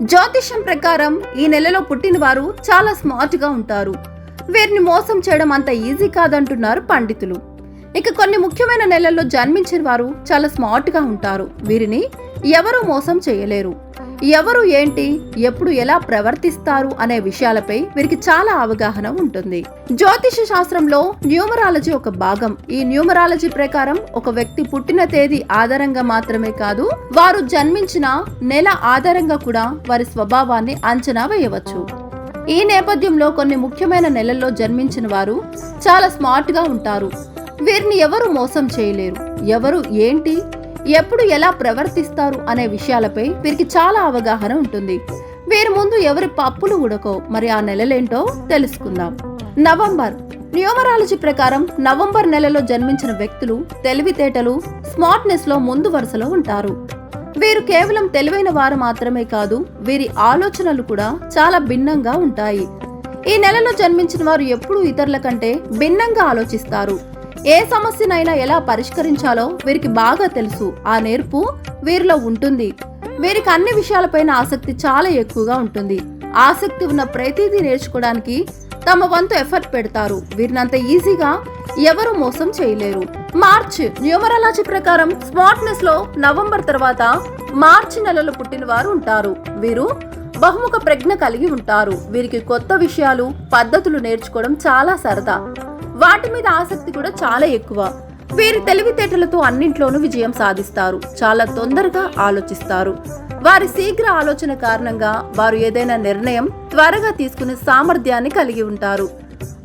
జ్యోతిష్యం ప్రకారం ఈ నెలలో పుట్టిన వారు చాలా స్మార్ట్గా ఉంటారు. వీరిని మోసం చేయడం అంత ఈజీ కాదంటున్నారు పండితులు. ఇక కొన్ని ముఖ్యమైన నెలల్లో జన్మించిన వారు చాలా స్మార్ట్గా ఉంటారు. వీరిని ఎవరూ మోసం చేయలేరు. ఎవరు ఏంటి ఎప్పుడు ఎలా ప్రవర్తిస్తారు అనే విషయాలపై వీరికి చాలా అవగాహన ఉంటుంది. జ్యోతిష శాస్త్రంలో న్యూమరాలజీ ఒక భాగం. ఈ న్యూమరాలజీ ప్రకారం ఒక వ్యక్తి పుట్టిన తేదీ ఆధారంగా మాత్రమే కాదు వారు జన్మించిన నెల ఆధారంగా కూడా వారి స్వభావాన్ని అంచనా వేయవచ్చు. ఈ నేపథ్యంలో కొన్ని ముఖ్యమైన నెలల్లో జన్మించిన వారు చాలా స్మార్ట్గా ఉంటారు. వీరిని ఎవరు మోసం చేయలేరు. ఎవరు ఏంటి ఎప్పుడు ఎలా ప్రవర్తిస్తారు అనే విషయాలపై వీరికి చాలా అవగాహన ఉంటుంది. వీరి ముందు ఎవరి పప్పులు ఉడకో మరి ఆ నెలలేంటో తెలుసుకుందాం. నవంబర్. న్యూమరాలజీ ప్రకారం నవంబర్ నెలలో జన్మించిన వ్యక్తులు తెలివితేటలు స్మార్ట్నెస్లో ముందు వరుసలో ఉంటారు. వీరు కేవలం తెలివైన వారు మాత్రమే కాదు వీరి ఆలోచనలు కూడా చాలా భిన్నంగా ఉంటాయి. ఈ నెలలో జన్మించిన వారు ఎప్పుడూ ఇతరుల కంటే భిన్నంగా ఆలోచిస్తారు. ఏ సమస్యనైనా ఎలా పరిష్కరించాలో వీరికి బాగా తెలుసు. ఆ నేర్పు వీరిలో ఉంటుంది. వీరికి అన్ని విషయాలపైన ఆసక్తి చాలా ఎక్కువగా ఉంటుంది. ఆసక్తి ఉన్న ప్రతిదీ నేర్చుకోవడానికి తమ వంతు ఎఫర్ట్ పెడతారు. వీరినంత ఈజీగా ఎవరు మోసం చేయలేరు. మార్చ్ న్యూమరాలజీ ప్రకారం స్మార్ట్నెస్లో నవంబర్ తర్వాత మార్చి నెలలో పుట్టిన వారు ఉంటారు. వీరు బహుముఖ ప్రజ్ఞ కలిగి ఉంటారు. వీరికి కొత్త విషయాలు పద్ధతులు నేర్చుకోవడం చాలా సరదా. వాటి మీద ఆసక్తి కూడా చాలా ఎక్కువ. వీరి తెలివితేటలతో అన్నింట్లోనూ విజయం సాధిస్తారు. చాలా తొందరగా ఆలోచిస్తారు. వారి శీఘ్ర ఆలోచన కారణంగా వారు ఏదైనా నిర్ణయం త్వరగా తీసుకునే సామర్థ్యాన్ని కలిగి ఉంటారు.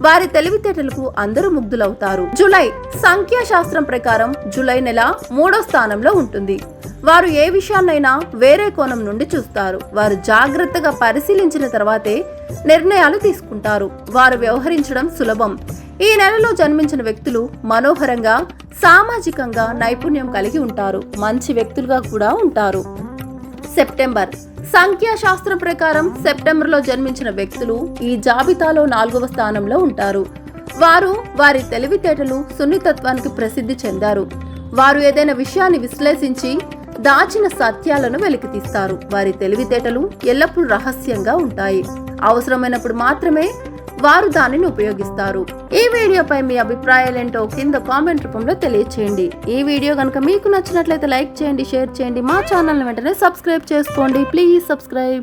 వారి తెలివితేటలకు అందరూ ముగ్ధులవుతారు. జులై సంఖ్యాశాస్త్రం ప్రకారం జులై నెల మూడో స్థానంలో ఉంటుంది. వారు ఏ విషయాన్నైనా వేరే కోణం నుండి చూస్తారు. వారు జాగ్రత్తగా పరిశీలించిన తర్వాతే నిర్ణయాలు తీసుకుంటారు. వారు వ్యవహరించడం సులభం. ఈ నెలలో జన్మించిన వ్యక్తులు మనోహరంగా సామాజికంగా నైపుణ్యం కలిగి ఉంటారు. మంచి వ్యక్తులుగా కూడా ఉంటారు. సెప్టెంబర్. సంఖ్యాశాస్త్రం ప్రకారం సెప్టెంబర్లో జన్మించిన వ్యక్తులు ఈ జాబితాలో నాలుగవ స్థానంలో ఉంటారు. వారు వారి తెలివితేటలు సున్నితత్వానికి ప్రసిద్ధి చెందారు. వారు ఏదైనా విషయాన్ని విశ్లేషించి దాచిన సత్యాలను వెలికితీస్తారు వారి తెలివితేటలు ఎల్లప్పుడూ రహస్యంగా ఉంటాయి. అవసరమైనప్పుడు మాత్రమే వారు దానిని ఉపయోగిస్తారు. ఈ వీడియోపై మీ అభిప్రాయాలేంటో కింద కామెంట్ రూపంలో తెలియచేయండి. ఈ వీడియో కనుక మీకు నచ్చినట్లయితే లైక్ చేయండి షేర్ చేయండి. మా ఛానల్ వెంటనే సబ్స్క్రైబ్ చేసుకోండి. Please subscribe.